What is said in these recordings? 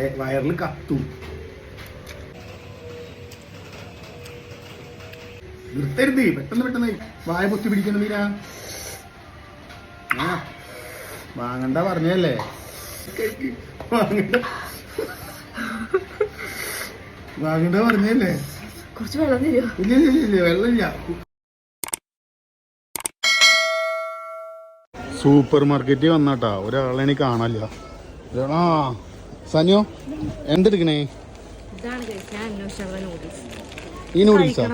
വയ- വയറിൽ കത്തും. നിർത്തരുത് പെട്ടെന്ന് പെട്ടെന്ന്. വായ പൊത്തി പിടിക്കണം നീരാ ആ വാങ്ങണ്ട പറഞ്ഞല്ലേ. വാങ്ങണ്ട. വാങ്ങണ്ട പറഞ്ഞല്ലേ കുറച്ച് വെള്ളം ഇല്ല ഇല്ല, ഇല്ല വെള്ളമില്ല സൂപ്പർ മാർക്കറ്റിൽ വന്നാട്ടാ. ഒരാളെ എനിക്ക് കാണാനില്ല. ആ. സനിയോ എന്തെടുക്കണേ? ഈ നൂഡിൽസാ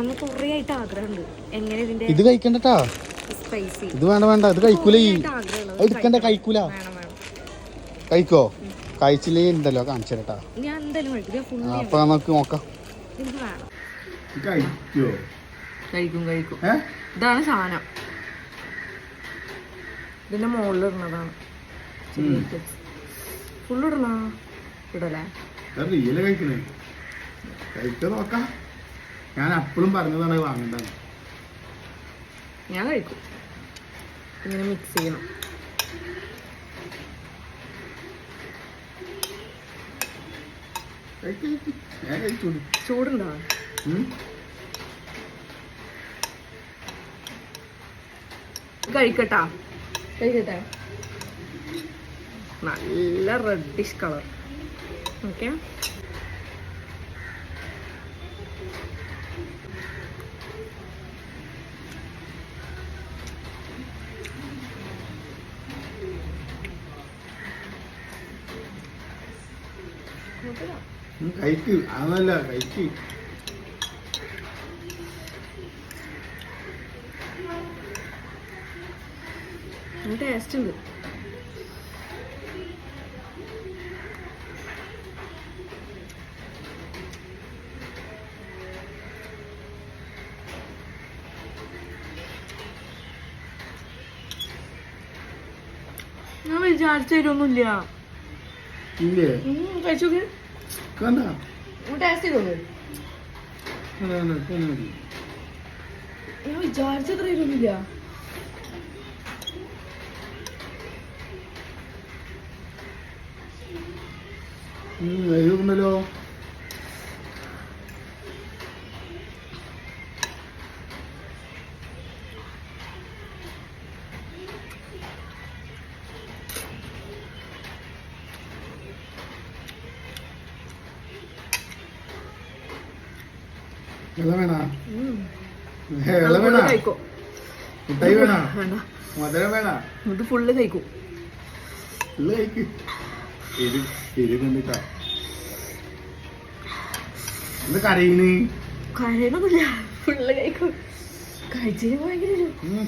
ഇത് കഴിക്കണ്ടട്ടാ? സ്പൈസി ഇത് വേണ്ട വേണ്ട. ഇത് കഴിക്കൂല? ഈ എടുക്കണ്ട കഴിക്കൂല. കഴിക്കോ? കഴിച്ചില്ലേ ഉണ്ടല്ലോ കാണിച്ചു തരട്ടാ. ഞാൻ എന്തായാലും കഴിക്കും. ഫുൾ ആ, അപ്പൊ നമുക്ക് നോക്കാം. കഴിക്കോ? കഴിക്കും ഇതാണ് സാധനം. ഇതിന്റെ മുകളിൽ ഇടുന്നതാണ്. ഫുൾ ഇടല്ലേ? റിയൽ കഴിക്കണേ. കഴിച്ചോ നോക്കാം. ഞാൻ അപ്പോഴും പറഞ്ഞതാണ് വാങ്ങണ്ടെന്ന്. ഞാൻ കഴിക്കും. ഇങ്ങനെ മിക്സ് ചെയ്യണം. ചൂടുണ്ടോ? കഴിക്കട്ടാ. കഴിക്കട്ടെ? നല്ല റെഡിഷ് കളർ ഓക്കെ ഉം, കഴിക്ക്. അതല്ല കഴിക്ക്. ടേസ്റ്റ് ഉണ്ട്. ഞാൻ വിചാരിച്ച തരുമൊന്നുമില്ല ഇല്ലേ? കഴിച്ചു കണ്ട? ടേസ്റ്റ് മതി. ഞാൻ വിചാരിച്ചത്ര തരുമൊന്നുമില്ല ഉം, വെള്ളം വേണ വെള്ളം വേണ മുട്ടായി വേണ മധുരം വേണ. ഇത് ഫുള്ള് കഴിക്കും. ഉള്ള കഴിക്ക്. എരി എരി കണ്ടിട്ടാ ഇത് കരയിന് ഫുള്ള്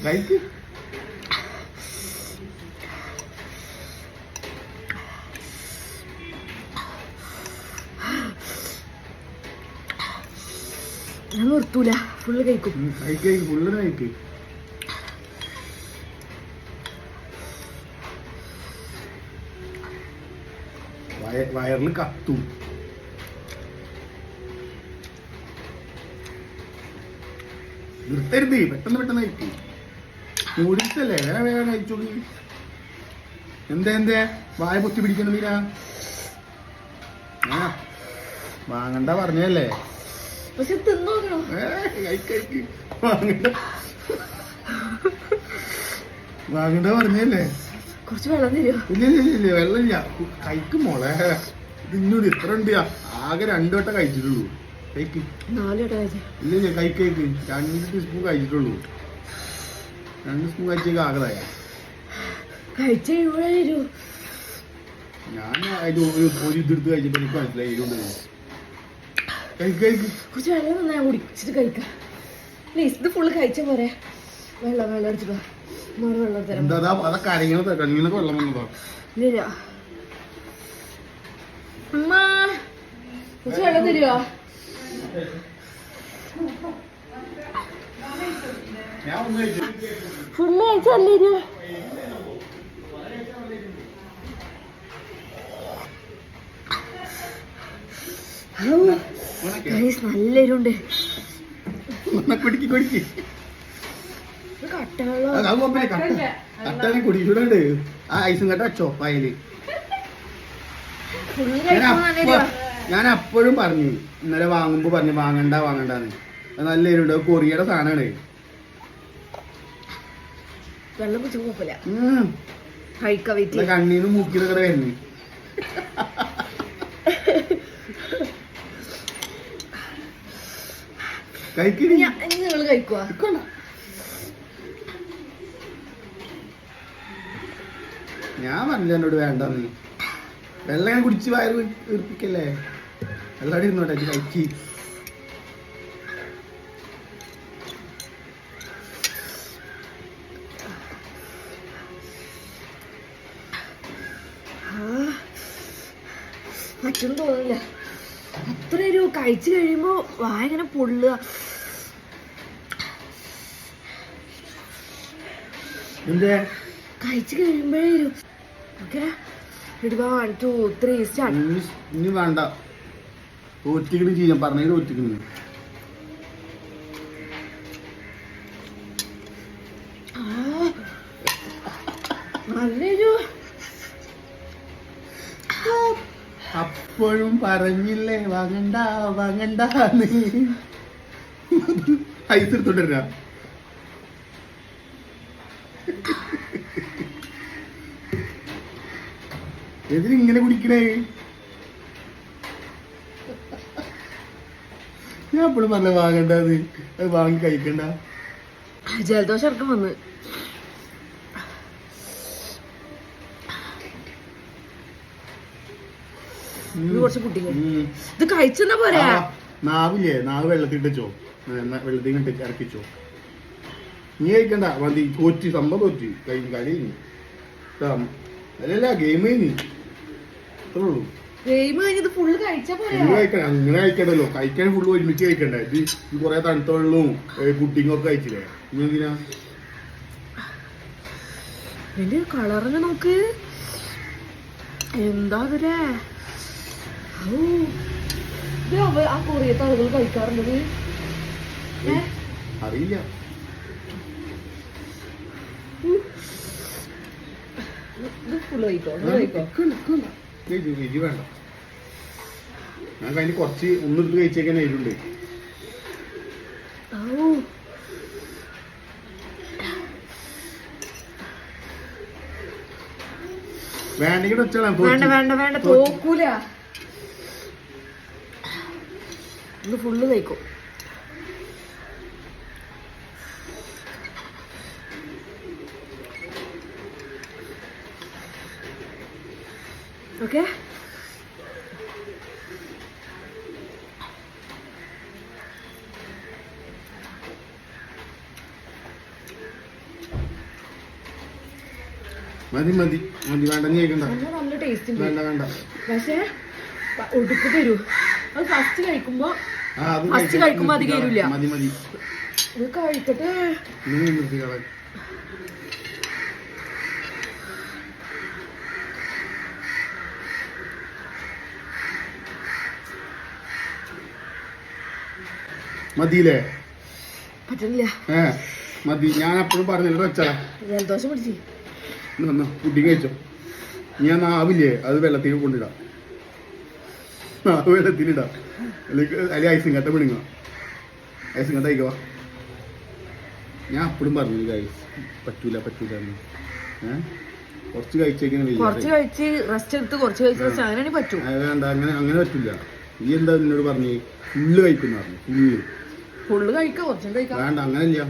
കഴിക്ക്. ഞാൻ നിർത്തൂല. ഫുള്ള് കഴിക്കും. ഫുള്ള് കഴിക്ക്. വയറിൽ കത്തും. നിർത്തരുത് പെട്ടെന്ന് പെട്ടെന്ന് കഴിക്കും. നൂഡിൽസ് അല്ലേ വേറെ വേറെ കഴിച്ചോളി എന്താ എന്തേ? വായ പൊത്തി പിടിക്കണം നീരാ ആ വാങ്ങണ്ട പറഞ്ഞല്ലേ പക്ഷെ തിന്നോക്കണോ. വാങ്ങണ്ട. പറഞ്ഞല്ലേ? കുറച്ച് വെള്ളം തരുമോ ഇല്ല ഇല്ല ഇല്ല, വെള്ളമില്ല. കഴിക്കും മോളെ. ഇത് ഇന്നോട് ഇത്ര ഉണ്ട്. ആകെ രണ്ടു വട്ടം കഴിച്ചിട്ടുള്ളൂ. കഴിക്ക് നാല് വട്ടം കഴിച്ചേ. ഇല്ല ഇല്ല കഴിക്ക് കഴിക്ക് രണ്ട് ടീസ്പൂൺ കഴിച്ചിട്ടുള്ളൂ. രണ്ട് സ്പൂൺ കഴിച്ചേക്ക് ആകതായ കഴിച്ച ഞാൻ ഒരു ഒരു ഇതെടുത്ത് കഴിച്ചിട്ട് എനിക്ക് മനസ്സിലായി കുറച്ച് വെള്ളം നന്നായി കുടിച്ചിട്ട് കഴിക്കാം. പ്ലീസ് ഇത് ഫുള്ള് കഴിച്ച പോരെ. വെള്ളം വെള്ളം അടിച്ചിട്ടോ വെള്ളം തരാം ഇല്ല അമ്മ കുറച്ച് വെള്ളം തരുമോ ഫുള്ള് കഴിച്ചല്ലേ ഇത്? ഗൈസ് നല്ല എരുണ്ട് ആ ഐസും കട്ട വെച്ചോ പായൽ. ഫുള്ള് ഞാൻ അപ്പോഴും പറഞ്ഞു ഇന്നലെ വാങ്ങുമ്പോ പറഞ്ഞു വാങ്ങണ്ട വാങ്ങണ്ടെന്ന്. നല്ല എരിവുണ്ട് കൊറിയുടെ കൊറിയയുടെ സാധനമാണ്. വെള്ളം കണ്ണീന്ന് മൂക്കിന്ന് വരുന്നു കഴിക്കണി ഇനി നിങ്ങൾ ഞാൻ പറഞ്ഞില്ല എന്നോട് വേണ്ടെന്ന്. വെള്ളം ഞാൻ കുടിച്ച് വയറ് വീർപ്പിക്കല്ലേ? വെള്ളം അവിടെ ഇരുന്നോട്ടെ അത് കഴിക്ക്. മറ്റൊന്നും തോന്നില്ല അത്രയൊരു ഒരു കഴിച്ചു കഴിയുമ്പോ വായ ഇങ്ങനെ പൊള്ളുക. എന്തേ കഴിച്ചു കഴിയുമ്പോഴേ okay one two three start ഇനി വേണ്ട. പറഞ്ഞതിൽ നല്ലൊരു. അപ്പോഴും പറഞ്ഞില്ലേ വാങ്ങണ്ട വാങ്ങണ്ട ഐസ് എടുത്തോണ്ടിരുന്ന എതിരിങ്ങനെ കുടിക്കണേ? ഞാൻ എപ്പോഴും പറഞ്ഞ വാങ്ങണ്ട അത്. വാങ്ങി കഴിക്കണ്ട. ജലദോഷം ഇറക്കം വന്ന്. ഇത് കുറച്ച് കുട്ടികൾ ഇത് കഴിച്ചെന്നാ പോരാ? നാവില്ലേ? നാവ് വെള്ളത്തിൽ ഇട്ടോ വെള്ളത്തിൽ ഇട്ട് ഇറക്കിച്ചോ നീ കഴിക്കണ്ട. വണ്ടി തോറ്റി സംഭവം തോറ്റി. കഴിഞ്ഞു. കളി. അല്ലല്ല ഗെയിം കഴിഞ്ഞു. അങ്ങനെ കഴിക്കണ്ടല്ലോ. കഴിക്കാൻ ഫുള്ള് ഒരുമിച്ച് കഴിക്കണ്ടേ? ഇത് ഇത് കുറെ തണുത്ത വെള്ളവും പുഡിങ്ങും ഒക്കെ കഴിച്ചില്ലേ? നീ എന്തിനാ? കളറിന് നോക്ക്. എന്താ അവരേ ആ കൊറിയത്തെ ആളുകൾ കഴിക്കാറുള്ളത്. അറിയില്ല. ഇത് ഫുള്ള് കഴിക്കോ? കഴിക്കോ? ഇത് ഇത് വേണ്ട. ഞാൻ കഴിഞ്ഞ് കുറച്ച് ഒന്നെടുത്ത് കഴിച്ചേക്കാൻ എരിവുണ്ട്. വേണ്ടെങ്കിൽ വേണ്ട വേണ്ട വേണ്ട തോക്കൂല. ഇത് ഫുള്ള് കഴിക്കും ഓക്കെ മതി മതി. മതി വേണ്ട നീ കഴിക്കണ്ട. നല്ല നല്ല ടേസ്റ്റ് വേണ്ട വേണ്ട. പക്ഷേ ഒടുക്ക് തരൂ. അത് ഫസ്റ്റ് കഴിക്കുമ്പോ ഫസ്റ്റ് കഴിക്കാം. കഴിക്കുമ്പോ അത് നിർത്തിക്കളാം. മതി മതി. ഇത് കഴിക്കട്ടെ. മതിയില്ലേ? പറ്റില്ല ഏ മതി. ഞാൻ അപ്പോഴും പറഞ്ഞില്ല വെച്ചാ ജലദോഷം പിടിച്ച്. വന്നോ പുഡിങ് കഴിച്ചോ? ഞാൻ ആവില്ലേ അത് വെള്ളത്തിൽ കൊണ്ടിടാം. വെള്ളത്തിലിടാം. അല്ലെങ്കിൽ അല്ലെങ്കിൽ ഐസും കട്ട പിടുങ്ങ. ഐസും കട്ട കഴിക്കവാ ഞാൻ അപ്പോഴും പറഞ്ഞു ഗൈസ് പറ്റൂല പറ്റൂല എന്ന്. കുറച്ച് കുറച്ച് കഴിച്ച് റെസ്റ്റ് എടുത്ത് കുറച്ച് കഴിച്ച് റെസ്റ്റ് അങ്ങനെ പറ്റും. അങ്ങനെ അങ്ങനെ പറ്റില്ല നീ എന്താ എന്നോട് പറഞ്ഞു? ഫുള്ള് കഴിക്കുന്ന പറഞ്ഞു. ഫുള്ള് ഫുള്ള് കഴിക്കാം കുറച്ചും കഴിക്കാം. വേണ്ട അങ്ങനെയില്ല